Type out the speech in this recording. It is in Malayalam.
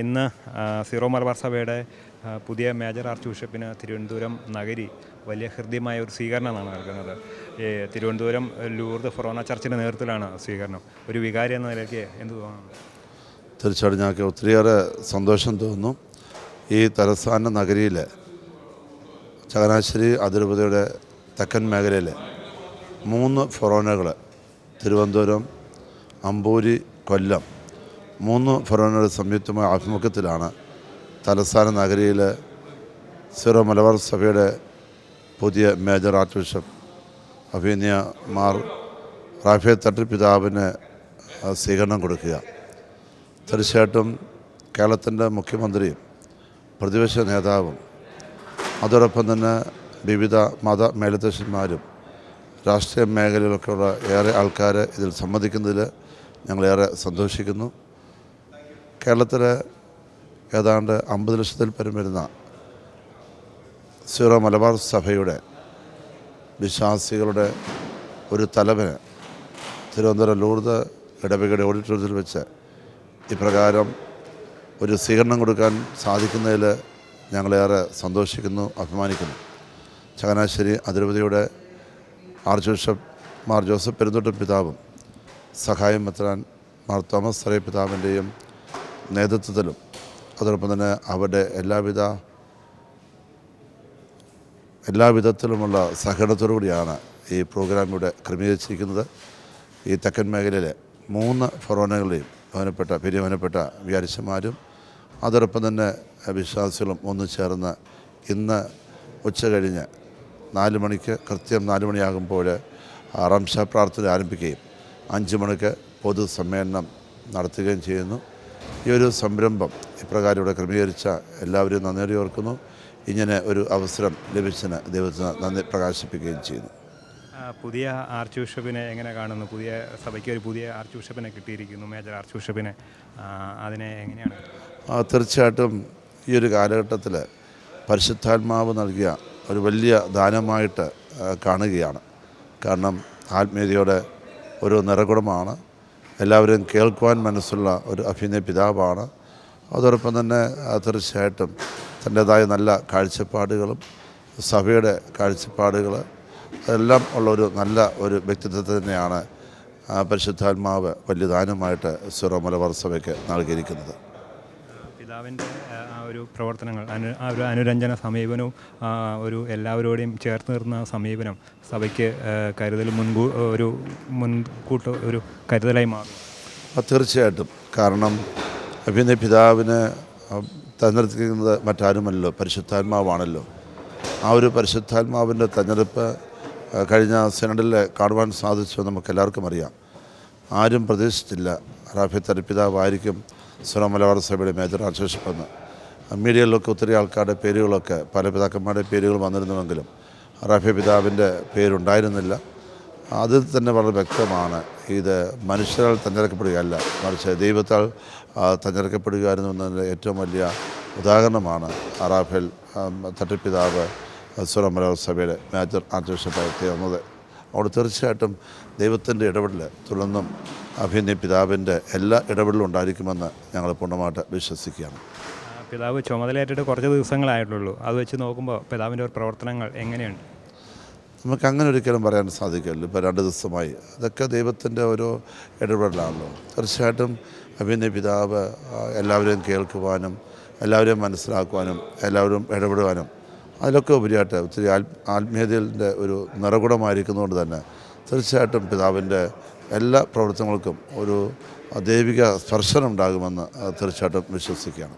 ഇന്ന് സീറോ മലബാർ സഭയുടെ പുതിയ മേജർ ആർച്ച് ബിഷപ്പിന് തിരുവനന്തപുരം നഗരി വലിയ ഹൃദ്യമായ ഒരു സ്വീകരണമാണ് നൽകുന്നത്. ഈ തിരുവനന്തപുരം ലൂർദ് ഫൊറോന ചർച്ചിന്റെ നേതൃത്വത്തിലാണ് സ്വീകരണം. ഒരു വികാരി എന്ന നിലയ്ക്ക് എന്ത് തോന്നുന്നു? തീർച്ചയായിട്ടും ഞങ്ങൾക്ക് ഒത്തിരിയേറെ സന്തോഷം തോന്നുന്നു. ഈ തലസ്ഥാന നഗരിയിലെ ചങ്ങനാശ്ശേരി അതിരൂപതയുടെ തെക്കൻ മേഖലയിലെ മൂന്ന് ഫൊറോനകൾ തിരുവനന്തപുരം അമ്പൂരി കൊല്ലം മൂന്ന് ഫൊറോനയുടെ സംയുക്തമായ ആഭിമുഖ്യത്തിലാണ് തലസ്ഥാന നഗരിയിലെ സിറോ മലബാർ സഭയുടെ പുതിയ മേജർ ആർച്ച് ബിഷപ്പ് അഭിനയ മാർ റാഫേ തട്ടി പിതാവിന് സ്വീകരണം കൊടുക്കുക. തീർച്ചയായിട്ടും കേരളത്തിന്റെ മുഖ്യമന്ത്രിയും പ്രതിപക്ഷ നേതാവും അതോടൊപ്പം തന്നെ വിവിധ മത മേലധ്യക്ഷന്മാരും രാഷ്ട്രീയ മേഖലയിലൊക്കെയുള്ള ഏറെ ആൾക്കാരെ ഇതിൽ സംബന്ധിക്കുന്നതിൽ ഞങ്ങളേറെ സന്തോഷിക്കുന്നു. കേരളത്തിലെ ഏതാണ്ട് അമ്പത് ലക്ഷത്തിൽ പരം വരുന്ന സീറോ മലബാർ സഭയുടെ വിശ്വാസികളുടെ ഒരു തലവന് തിരുവനന്തപുരം ലൂർദ് ഇടവകയുടെ ഓഡിറ്റോറിയത്തിൽ വെച്ച് ഇപ്രകാരം ഒരു സ്വീകരണം കൊടുക്കാൻ സാധിക്കുന്നതിൽ ഞങ്ങളേറെ സന്തോഷിക്കുന്നു അഭിമാനിക്കുന്നു. ചങ്ങനാശ്ശേരി അതിരൂപതയുടെ ആർച്ച് ബിഷപ്പ് മാർ ജോസഫ് പെരുന്തോട്ടം പിതാവും സഹായം മെത്രാൻ മാർ തോമസ് സറേ പിതാവിന്റെയും നേതൃത്വത്തിലും. അതോടൊപ്പം തന്നെ അവരുടെ എല്ലാവിധ എല്ലാവിധത്തിലുമുള്ള സഹകരണത്തോടു കൂടിയാണ് ഈ പ്രോഗ്രാം ഇവിടെ ക്രമീകരിച്ചിരിക്കുന്നത്. ഈ തെക്കൻ മേഖലയിലെ മൂന്ന് ഫൊറോനകളെയും ബഹുമാനപ്പെട്ട പെരിയ ബഹുമാനപ്പെട്ട വ്യാരിച്ചന്മാരും അതോടൊപ്പം തന്നെ വിശ്വാസികളും ഒന്നു ചേർന്ന് ഇന്ന് ഉച്ച കഴിഞ്ഞ് നാല് മണിക്ക് കൃത്യം നാല് മണിയാകുമ്പോൾ റംഷ പ്രാർത്ഥന ആരംഭിക്കുകയും അഞ്ച് മണിക്ക് പൊതുസമ്മേളനം നടത്തുകയും ചെയ്യുന്നു. ഈ ഒരു സംരംഭം ഇപ്രകാരം ഇവിടെ ക്രമീകരിച്ച എല്ലാവരും നന്ദി ഓർക്കുന്നു. ഇങ്ങനെ ഒരു അവസരം ലഭിച്ചതിന് ദൈവത്തിന് നന്ദി പ്രകാശിപ്പിക്കുകയും ചെയ്യുന്നു. പുതിയ ആർച്ച് ബിഷപ്പിനെ എങ്ങനെ കാണുന്നു? പുതിയ സഭയ്ക്ക് ഒരു പുതിയ ആർച്ച് ബിഷപ്പിനെ കിട്ടിയിരിക്കുന്നു മേജർ ആർച്ച് ബിഷപ്പിനെ. അതിനെ എങ്ങനെയാണ്? തീർച്ചയായിട്ടും ഈ ഒരു കാലഘട്ടത്തിൽ പരിശുദ്ധാത്മാവ് നൽകിയ ഒരു വലിയ ദാനമായിട്ട് കാണുകയാണ്. കാരണം ആത്മീയതയുടെ ഒരു നിറകുടമാണ്. എല്ലാവരും കേൾക്കുവാൻ മനസ്സുള്ള ഒരു അഭിനയ പിതാവാണ്. അതോടൊപ്പം തന്നെ തീർച്ചയായിട്ടും തന്റേതായ നല്ല കാഴ്ചപ്പാടുകളും സഭയുടെ കാഴ്ചപ്പാടുകൾ എല്ലാം ഉള്ള ഒരു നല്ല ഒരു വ്യക്തിത്വത്തെ തന്നെയാണ് പരിശുദ്ധാത്മാവ് വലിയ ദാനമായിട്ട് സിറോ മലബാർ സഭയ്ക്ക് നൽകിയിരിക്കുന്നത്. പിതാവിന്റെ ഒരു പ്രവർത്തനങ്ങൾ അനു ആ ഒരു അനുരഞ്ജന സമീപനവും ഒരു എല്ലാവരോടെയും ചേർത്ത് നിർത്തുന്ന സമീപനം സഭയ്ക്ക് കരുതൽ മുൻകൂ ഒരു മുൻകൂട്ട് ഒരു കരുതലായി മാറും. തീർച്ചയായിട്ടും. കാരണം അഭിനയ പിതാവിന് തിരഞ്ഞെടുത്തിരിക്കുന്നത് മറ്റാരുമല്ലോ പരിശുദ്ധാത്മാവാണല്ലോ. ആ ഒരു പരിശുദ്ധാത്മാവിന്റെ തെരഞ്ഞെടുപ്പ് കഴിഞ്ഞ സെനഡിൽ കാണുവാൻ സാധിച്ചു നമുക്ക് എല്ലാവർക്കും അറിയാം. ആരും പ്രതീക്ഷിച്ചില്ല റാഫി തരിപ്പിതാവായിരിക്കും സുറ മലബാർ സഭയുടെ മേജർ ആർച്ച് ബിഷപ്പെന്ന്. മീഡിയയിലൊക്കെ ഒത്തിരി ആൾക്കാരുടെ പേരുകളൊക്കെ പല പിതാക്കന്മാരുടെ പേരുകൾ വന്നിരുന്നുവെങ്കിലും റാഫി പിതാവിന്റെ പേരുണ്ടായിരുന്നില്ല. അതിൽ തന്നെ വളരെ വ്യക്തമാണ്. ഇത് മനുഷ്യരാൽ തെഞ്ഞെടുക്കപ്പെടുകയല്ല മറിച്ച് ദൈവത്താൽ തെഞ്ഞെടുക്കപ്പെടുകയായിരുന്നു എന്നതിന്റെ ഏറ്റവും വലിയ ഉദാഹരണമാണ് റാഫേൽ തട്ടിപ്പിതാവ് സുറമല സഭയുടെ മേജർ ആർച്ച് തീർന്നത്. അവിടെ തീർച്ചയായിട്ടും ദൈവത്തിന്റെ ഇടപെടൽ തുടർന്നും അഭിനയ പിതാവിന്റെ എല്ലാ ഇടപെടലും ഉണ്ടായിരിക്കുമെന്ന് ഞങ്ങൾ പൂർണമായിട്ട് വിശ്വസിക്കുകയാണ്. പിതാവ് ചുമതലയേറ്റിട്ട് കുറച്ച് ദിവസങ്ങളായിട്ടുള്ളൂ. അത് വെച്ച് നോക്കുമ്പോൾ പിതാവിന്റെ ഒരു പ്രവർത്തനങ്ങൾ എങ്ങനെയുണ്ട്? നമുക്ക് അങ്ങനെ ഒരിക്കലും പറയാൻ സാധിക്കില്ല. ഇപ്പോൾ രണ്ട് ദിവസമായി. അതൊക്കെ ദൈവത്തിന്റെ ഓരോ ഇടപെടലാണല്ലോ. തീർച്ചയായിട്ടും അഭിനയ പിതാവ് എല്ലാവരെയും കേൾക്കുവാനും എല്ലാവരെയും മനസ്സിലാക്കുവാനും എല്ലാവരും ഇടപെടുവാനും അതിലൊക്കെ ഉപരിയായിട്ട് ഒത്തിരി ആത്മീയതയിന്റെ ഒരു നിറകുടമായിരിക്കുന്നതുകൊണ്ട് തന്നെ തീർച്ചയായിട്ടും പിതാവിന്റെ എല്ലാ പ്രവർത്തനങ്ങൾക്കും ഒരു ദൈവിക സ്പർശനം ഉണ്ടാകുമെന്ന് തീർച്ചയായിട്ടും വിശ്വസിക്കുകയാണ്.